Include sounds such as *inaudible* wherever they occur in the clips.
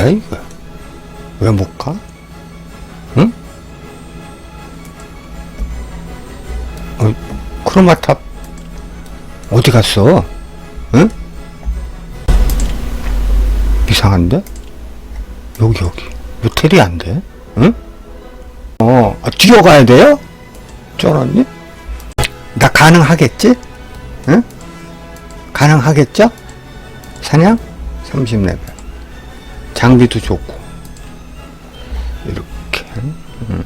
뭐야 이거? 왜 못 가? 응? 어, 크로마탑 어디 갔어? 응? 이상한데? 여기 여기 모텔이 안 돼? 응? 어, 아, 뛰어가야 돼요? 쩔었니? 나 가능하겠지? 응? 가능하겠죠? 사냥? 30레벨. 장비도 좋고. 이렇게. 음.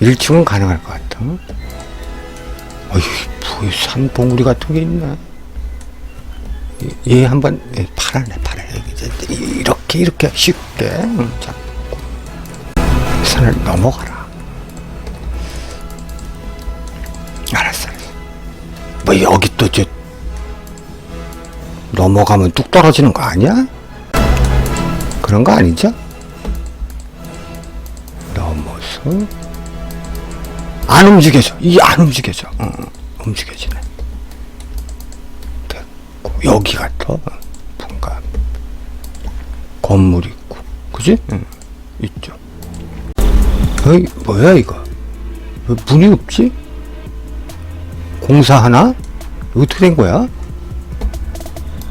1층은 가능할 것 같아. 어휴, 뭐, 산봉우리 같은 게 있나? 얘- 얘 한번, 얘 파라네, 파라. 이렇게, 이렇게 쉽게 응, 잡고. 산을 넘어가라. 알았어, 알았어. 뭐, 여기 또, 저, 넘어가면 뚝 떨어지는 거 아니야? 그런 거 아니죠? 넘어서 안 움직여져. 이게 안 움직여져. 어, 어, 움직여지네. 됐고 여기가 더 분감. 건물 있고, 그지? 응, 있죠. 어이 뭐야 이거? 왜 문이 없지? 공사하나? 어떻게 된 거야?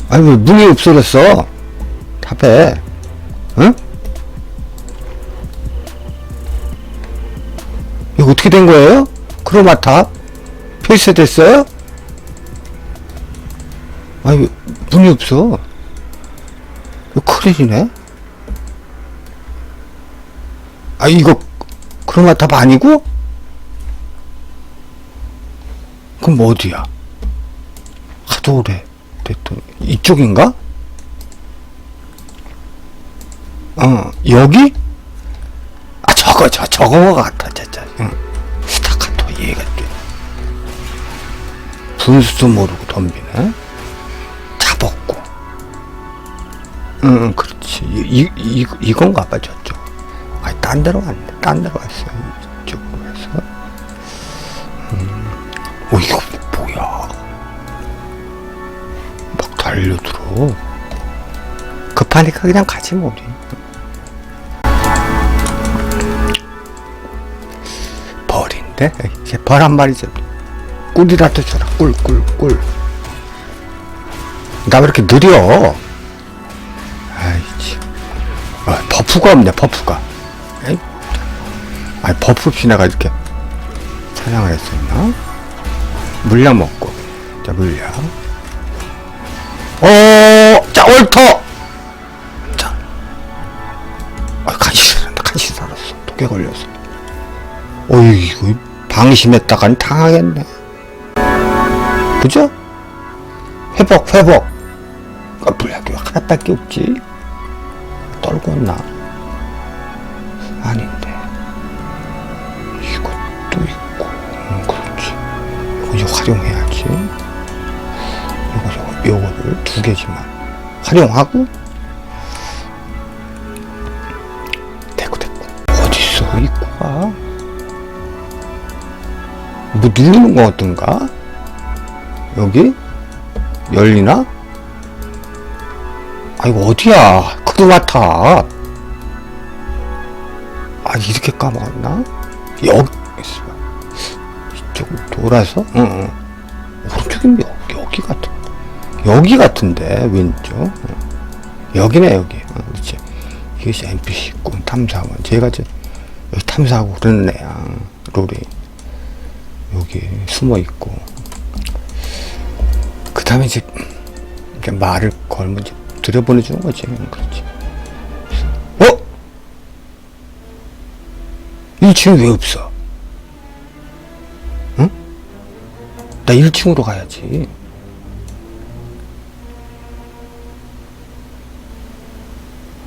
아니 왜 문이 없어졌어? 답해. 응? 이거 어떻게 된 거예요? 크로마탑? 폐쇄 됐어요? 아니 왜 문이 없어? 이거 큰일이네? 아 이거 크로마탑 아니고? 그럼 어디야? 하도 오래 됐더니 이쪽인가? 어 여기? 아 저거 저 저거 같아 진짜 응. 스타카토 얘가 또 분수도 모르고 덤비네 잡았고 응 응, 그렇지 이, 이, 이 건가 봐 저쪽 아니 딴 데로 갔네 딴 데로 갔어 이쪽으로 해서 음. 어 이거 막 달려들어 급하니까 그냥 가지 뭐 벌인데? 이제 벌한 마리 좀 꿀이라도 줘라. 꿀꿀꿀. 나 왜 이렇게 느려? 아이치 아, 버프가 없네 버프가. 에이, 아니 버프 없이 내가 이렇게 사냥을 했었나? 물약 먹고. 자 물약 옳터 자. 아, 간신 간신 살았어 독에 걸렸어 어이구 방심했다간 당하겠네. 그죠? 회복 회복. 아, 물약이 하나밖에 없지. 떨고 있나? 아닌데. 이것도 있고 음, 그렇지. 이거 활용해야지. 요거 요거 요거를 두 개지만 활용하고 됐고 됐고 어딨어 입구가 뭐 누르는 거 어떤가? 여기? 열리나? 아, 이거 어디야? 크루마탑. 아, 이렇게 까먹었나? 여기, 있어. 이쪽으로 돌아서? 응, 응. 오른쪽인 여기, 여기 같은, 여기 같은데, 왼쪽. 응. 여기네, 여기. 응, 그렇지. 이것이 NPC 꿈 탐사원. 제가 저, 여기 탐사하고 그러는. 롤이. 여기 숨어 있고 그 다음에 이제, 말을 걸면 이제 들여보내 주는 거지 그렇지 어? 1층이 왜 없어? 응? 나 1층으로 가야지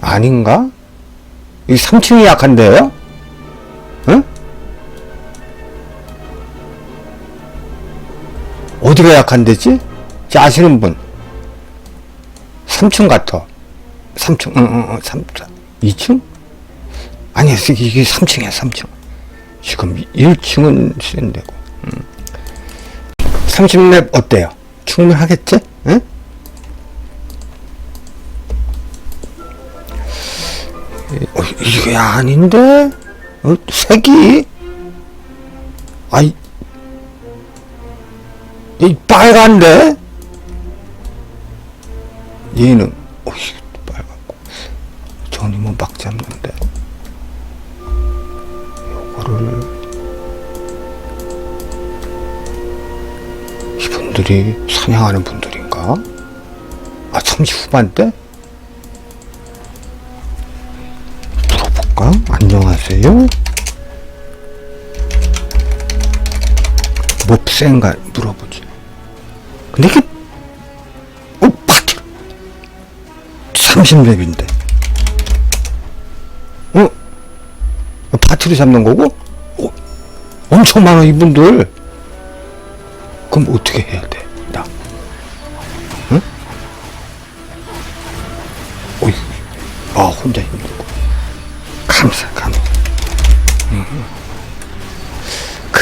아닌가? 이 3층이 약한데요? 응? 어디가 약한데지? 자, 아시는 분. 3층 같아. 3층, 응, 응, 응, 3, 2층? 아니, 이게 3층이야, 3층. 지금 1층은 센데고. 음. 30렙 어때요? 충분하겠지? 응? 어, 이게 아닌데? 어, 색이? 아이, 이 빨간데? 얘는, 어이, 빨갛고. 저님은 막 잡는데. 요거를, 이분들이 사냥하는 분들인가? 아, 30 후반대? 안녕하세요? 뭐 센가 물어보지. 근데 이게 어 파티 30렙인데. 어? 파티로 잡는 거고? 어? 엄청 많아 이분들. 그럼 어떻게 해야 돼? 나. 응? 어이. 아 혼자 힘들고. 감사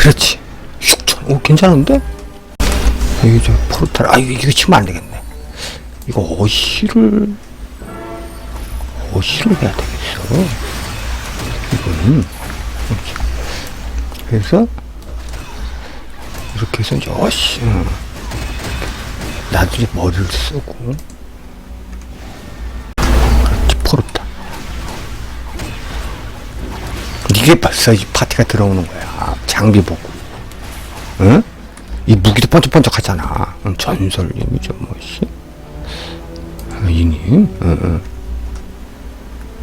그렇지. 6천. 오 괜찮은데? 여기 저 포르탈. 아 이거, 이거 치면 안 되겠네. 이거 어시를 어시를 해야 되겠어. 이거는 그렇지. 그래서 이렇게 해서 이제 어시. 응. 나중에 머리를 쓰고. 그렇지 포르탈. 이게 벌써 이 파티가 들어오는 거야. 장비 보고. 응? 이 무기도 번쩍번쩍 하잖아. 응, 전설님이죠, 뭐시. 아, 이님, 응, 응.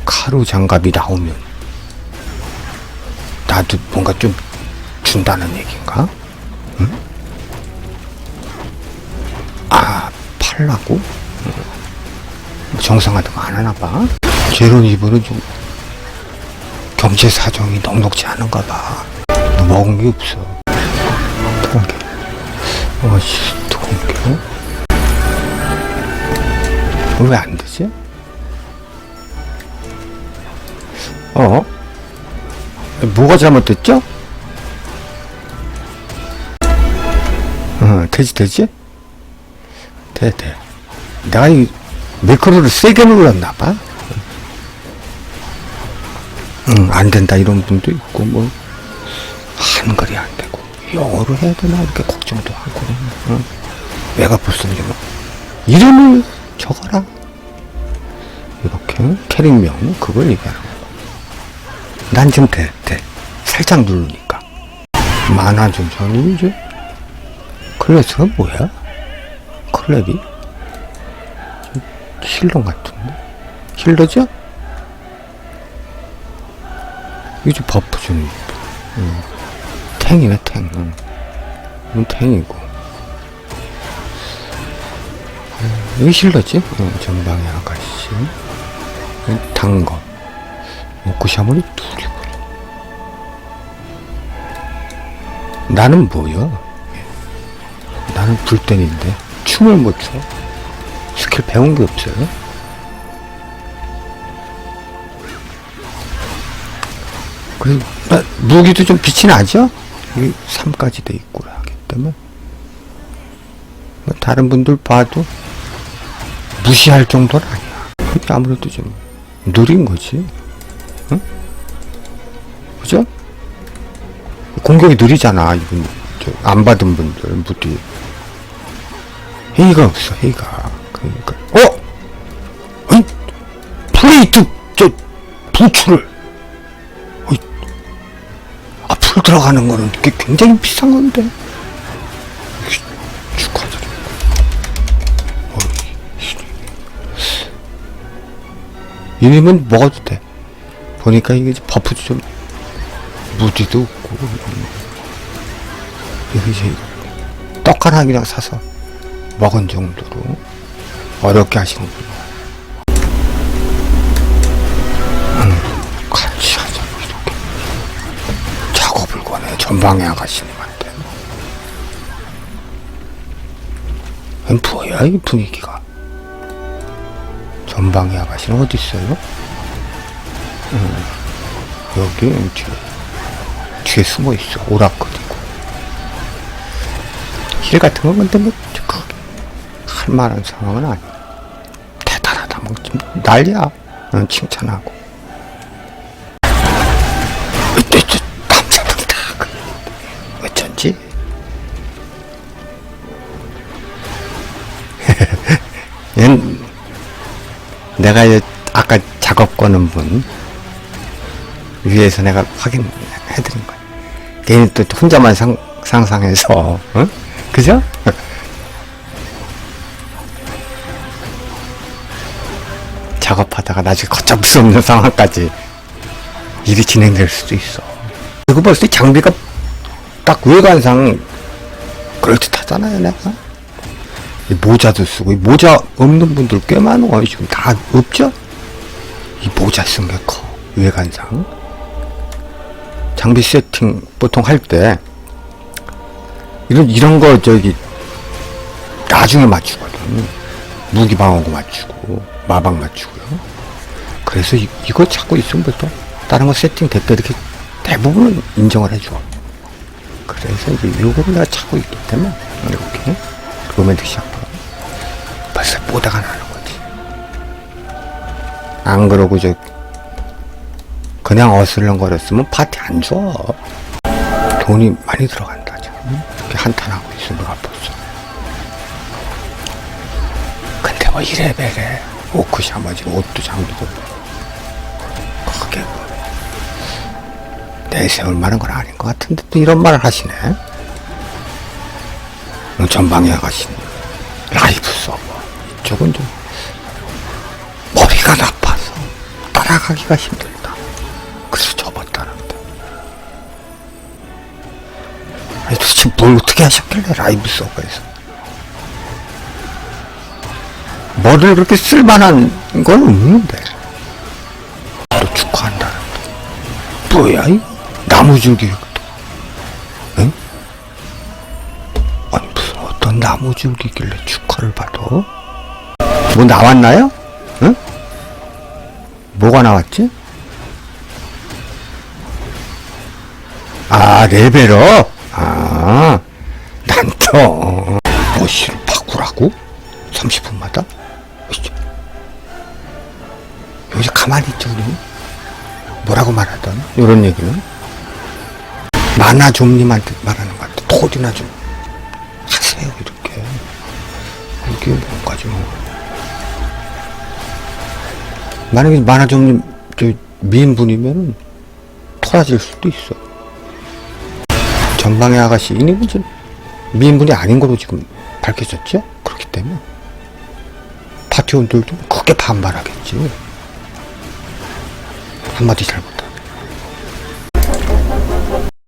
카루 장갑이 나오면, 나도 뭔가 좀 준다는 얘기인가? 응? 아, 팔라고? 응. 정상 같은 거안 하나 봐? 제론 이분은 좀 경제 사정이 넉넉지 않은가 봐. 먹은 게 없어. 통계. 어씨, 통계. 왜안 되지? 어? 뭐가 잘못됐죠? 어, 되지, 되지? 돼, 돼. 내가 이 매크로를 세게 눌렀나 봐. 응, 안 된다 이런 분도 있고 뭐 한글이 안 되고 영어로 해야 되나 이렇게 걱정도 하고 응? 외가 무슨 이름 이름을 적어라 이렇게 캐릭명 그걸 얘기하는 거고 난 지금 돼, 돼 살짝 누르니까 만화 좀 전이 이제 클래스가 뭐야? 클랩이? 힐러 같은데? 힐러죠? 이게 버프 주는 음. 탱이네 탱 응. 이건 탱이고 음, 여기 힐러지? 어, 전방의 아가씨 단거 오크샤머리 둘이고 나는 뭐야? 나는 불땡인데 춤을 못 춰. 스킬 배운 게 없어요. 그리고 나, 무기도 좀 빛이 나죠? 이게 3까지 돼 있고 하기 때문에 뭐 다른 분들 봐도 무시할 정도는 아니야. 그게 아무래도 좀 느린 거지. 응? 그죠? 공격이 느리잖아. 이분 저안 받은 분들 무디 회의가 없어. 회의가 그러니까 어? 아니, 플레이트 저 부추를 앞으로 들어가는 거는 그게 굉장히 비싼 건데. 축하드립니다. 이님은 먹어도 돼. 보니까 이게 버프도 좀 무디도 없고 이제 떡 하나 그냥 사서 먹은 정도로 어렵게 하시는구 전방에 아가씨님한테. 웬 뭐야 이 분위기가. 전방에 아가씨는 어디 있어요? 음, 여기 뒤에 뒤에 숨어 있어. 오라클이고. 힐 같은 건 근데 뭐 크게 할 만한 상황은 아니야. 대단하다. 뭐좀 난리야. 응, 칭찬하고 내가 아까 작업 거는 분 위에서 내가 확인해드린 거야. 걔는 또 혼자만 상, 상상해서, 어? 그죠? *laughs* 작업하다가 나중에 걷잡을 수 없는 상황까지 일이 진행될 수도 있어. 그거 봤을 때 장비가 딱 외관상 그럴듯하잖아요, 내가. 이 모자도 쓰고, 이 모자 없는 분들 꽤 많아. 지금 다 없죠? 이 모자 쓴 게 커. 외관상. 장비 세팅 보통 할 때, 이런, 이런 거 저기, 나중에 맞추거든. 무기 방어구 맞추고, 마방 맞추고요. 그래서 이, 이거 찾고 있으면 보통, 다른 거 세팅 됐다 이렇게 대부분은 인정을 해줘. 그래서 이제 요거를 내가 찾고 있기 때문에, 이렇게. 로맨틱 샤 프. 벌써 뽀대가 나는 거지. 안 그러고 저 그냥 어슬렁거렸으면 파티 안 줘. 돈이 많이 들어간다 지금. 이렇게 한탄하고 있어 누가 벌써. 근데 뭐 이래봬래 오크 샤머지 옷도 장비도 그게 뭐 내세울 만한 건 아닌 것 같은데 또 이런 말을 하시네. 뭐 전방에 서버 이쪽은 좀 머리가 나빠서 따라가기가 힘들다. 그래서 접었다는데. 도대체 뭘 어떻게 하셨길래 라이브 서버에서 머리를 그렇게 쓸만한 건 없는데 또 축하한다는데 뭐야 이 나무줄기 나무줄기길래 축하를 받아? 뭐 나왔나요? 응? 뭐가 나왔지? 아 레벨업? 아 난또 머시를 바꾸라고? 30분마다? 여기서 가만히 있죠 우리 뭐라고 말하던 이런 얘기는 만화 좀님한테 말하는 것 같아 토디나 좀 하세요 이렇게 이게 뭔가 좀 만약에 만화 좀님 저 미인분이면 토라질 수도 있어. 전방의 아가씨 이님은 지금 미인분이 아닌 걸로 지금 밝혀졌죠? 그렇기 때문에. 파티원들도 크게 반발하겠지. 한마디 잘못